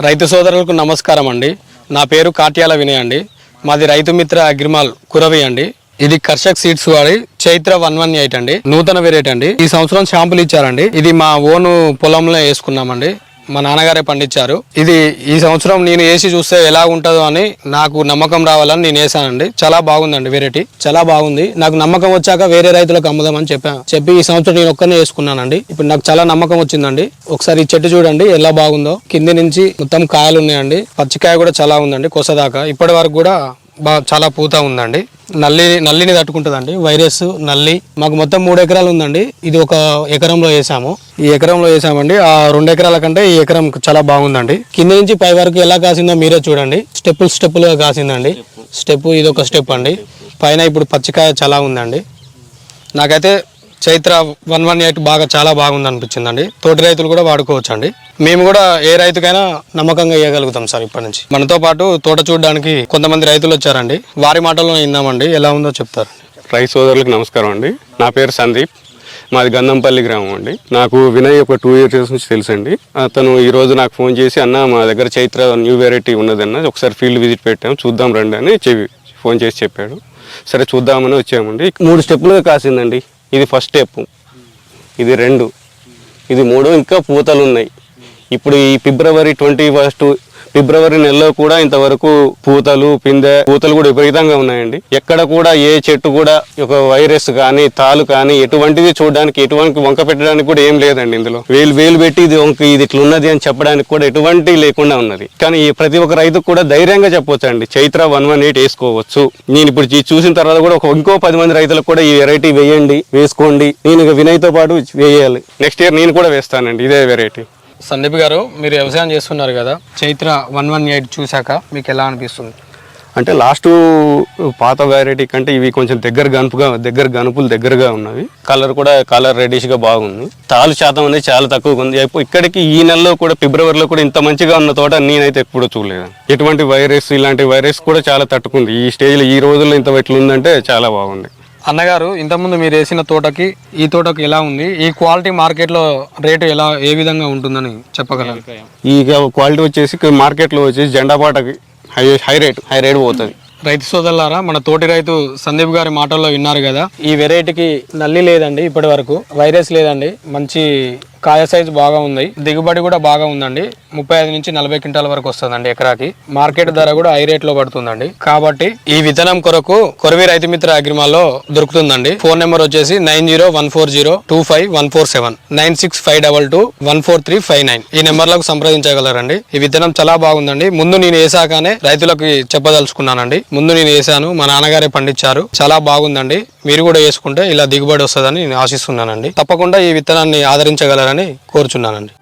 రైతు సోదరులకు నమస్కారం అండి. నా పేరు కాట్యాల వినయ్ అండి. మాది రైతు మిత్ర అగ్రిమాల్ కురవి అండి. ఇది కర్షక్ సీడ్స్ వాడి చైత్ర వన్ వన్ ఎయిట్ అండి. నూతన వెరైటీ అండి. ఈ సంవత్సరం షాంపులు ఇచ్చారండి. ఇది మా ఓను పొలంలో వేసుకున్నామండి. మా నాన్నగారే పండించారు. ఇది ఈ సంవత్సరం నేను వేసి చూస్తే ఎలా ఉంటుందో అని నాకు నమ్మకం రావాలని నేను వేసానండి చాలా బాగుందండి వెరైటీ చాలా బాగుంది. నాకు నమ్మకం వచ్చాక వేరే రైతులకు అమ్ముదామని చెప్పాను చెప్పి ఈ సంవత్సరం నేను ఒక్కనే వేసుకున్నానండి. ఇప్పుడు నాకు చాలా నమ్మకం వచ్చిందండి. ఒకసారి ఈ చెట్టు చూడండి ఎలా బాగుందో. కింది నుంచి మొత్తం కాయలు ఉన్నాయండి. పచ్చికాయ కూడా చాలా ఉందండి కొసదాకా. ఇప్పటి వరకు కూడా చాలా పూత ఉందండి. నల్లి నల్లిని తట్టుకుంటుందండి. వైరస్ నల్లి. మాకు మొత్తం మూడు ఎకరాలు ఉందండి. ఇది ఒక ఎకరంలో వేసాము. ఈ ఎకరంలో వేసామండి. ఆ రెండు ఎకరాల కంటే ఈ ఎకరం చాలా బాగుందండి. కింద నుంచి పై వరకు ఎలా కాసిందో మీరే చూడండి. స్టెప్పులు స్టెప్పులుగా కాసిందండి. స్టెప్ ఇది ఒక స్టెప్ అండి. పైన ఇప్పుడు పచ్చికాయ చాలా ఉందండి. నాకైతే చైత్ర వన్ వన్ ఎయిట్ బాగా చాలా బాగుంది అనిపించిందండి తోటి రైతులు కూడా వాడుకోవచ్చు అండి మేము కూడా ఏ రైతుకైనా నమ్మకంగా ఇవ్వగలుగుతాం సార్ ఇప్పటి నుంచి. మనతో పాటు తోట చూడడానికి కొంతమంది రైతులు వచ్చారండి. వారి మాటల్లో విందామండి ఎలా ఉందో చెప్తారు. రైతు సోదరులకు నమస్కారం అండి. నా పేరు సందీప్. మాది గంధంపల్లి గ్రామం అండి. నాకు వినయ్ ఒక టూ ఇయర్స్ నుంచి తెలుసండి. అతను ఈరోజు నాకు ఫోన్ చేసి అన్న మా దగ్గర చైత్ర న్యూ వెరైటీ ఉన్నదన్న ఒకసారి ఫీల్డ్ విజిట్ పెట్టాము చూద్దాం రండి అని చెప్పి ఫోన్ చేసి చెప్పాడు. సరే చూద్దామని వచ్చామండి. మూడు స్టెప్పులుగా కాసిందండి. ఇది ఫస్ట్ స్టెప్ ఇది రెండు. ఇది మూడు. ఇంకా పూతలు ఉన్నాయి ఇప్పుడు ఈ ఫిబ్రవరి ట్వంటీ ఫస్ట్ ఫిబ్రవరి నెలలో కూడా ఇంతవరకు పూతలు పిందె పూతలు కూడా విపరీతంగా ఉన్నాయండి. ఎక్కడ కూడా ఏ చెట్టు కూడా ఒక వైరస్ కానీ తాలు కానీ ఎటువంటిది చూడడానికి ఎటువంటి వంక పెట్టడానికి కూడా ఏం లేదండి ఇందులో. వేలు వేలు పెట్టి ఇది వంక ఇది ఇట్లున్నది అని చెప్పడానికి కూడా ఎటువంటి లేకుండా ఉన్నది. కానీ ఈ ప్రతి ఒక్క రైతుకు కూడా ధైర్యంగా చెప్పొచ్చు అండి చైత్ర వన్ వన్ ఎయిట్ వేసుకోవచ్చు. నేను ఇప్పుడు చూసిన తర్వాత కూడా ఒక ఇంకో పది మంది రైతులకు కూడా ఈ వెరైటీ వేయండి వేసుకోండి. నేను ఇక వినయ్తో పాటు వేయాలి. నెక్స్ట్ ఇయర్ నేను కూడా వేస్తానండి. ఇదే వెరైటీ సందీప్ గారు మీరు వ్యవసాయం చేస్తున్నారు కదా చైత్ర వన్ వన్ ఎయిట్ చూశాక మీకు ఎలా అనిపిస్తుంది? అంటే లాస్ట్ పాత వెరైటీ కంటే ఇవి కొంచెం దగ్గర గనుపుగా దగ్గర గనుపులు దగ్గరగా ఉన్నవి. కలర్ కూడా కలర్ రెడీష్గా బాగుంది. తాలు శాతం అనేది చాలా తక్కువగా ఉంది. ఇక్కడికి ఈ నెలలో కూడా ఫిబ్రవరిలో కూడా ఇంత మంచిగా ఉన్న తోట నేనైతే ఎప్పుడూ చూడలేదు. ఎటువంటి వైరస్ ఇలాంటి వైరస్ కూడా చాలా తట్టుకుంది. ఈ స్టేజ్లో ఈ రోజుల్లో ఇంత ఎట్లుందంటే చాలా బాగుంది. అన్నగారు ఇంతకుముందు మీరు వేసిన తోటకి ఈ తోటకి ఎలా ఉంది? ఈ క్వాలిటీ మార్కెట్లో రేటు ఎలా ఏ విధంగా ఉంటుందని చెప్పగలరు? ఈ క్వాలిటీ వచ్చేసి మార్కెట్లో వచ్చేసి జెండా పాటకి high high rate high rate పోతుంది. రైతు సోదరులారా మన తోటి రైతు సందీప్ గారి మాటల్లో విన్నారు కదా. ఈ వెరైటీకి నల్లి లేదండి ఇప్పటి వరకు వైరస్ లేదండి మంచి కాయ సైజు బాగా ఉంది. దిగుబడి కూడా బాగా ఉందండి. ముప్పై ఐదు నుంచి నలభై క్వింటాల వరకు వస్తుందండి ఎకరాకి. మార్కెట్ ధర కూడా హై రేట్లో పడుతుందండి. కాబట్టి ఈ విత్తనం కొరకు కొరవి రైతు మిత్ర అగ్రిమాల్లో దొరుకుతుందండి. ఫోన్ నెంబర్ వచ్చేసి nine zero one four zero two five one four seven nine six five double two one four three five nine. ఈ నెంబర్లకు సంప్రదించగలరండి. ఈ విత్తనం చాలా బాగుందండి. ముందు నేను వేసాకనే రైతులకు చెప్పదలుచుకున్నానండి. ముందు నేను వేసాను మా నాన్నగారే పండించారు. చాలా బాగుందండి. మీరు కూడా వేసుకుంటే ఇలా దిగుబడి వస్తుందని నేను ఆశిస్తున్నానండి. తప్పకుండా ఈ విత్తనాన్ని ఆదరించగలరని కోరుచున్నానండి.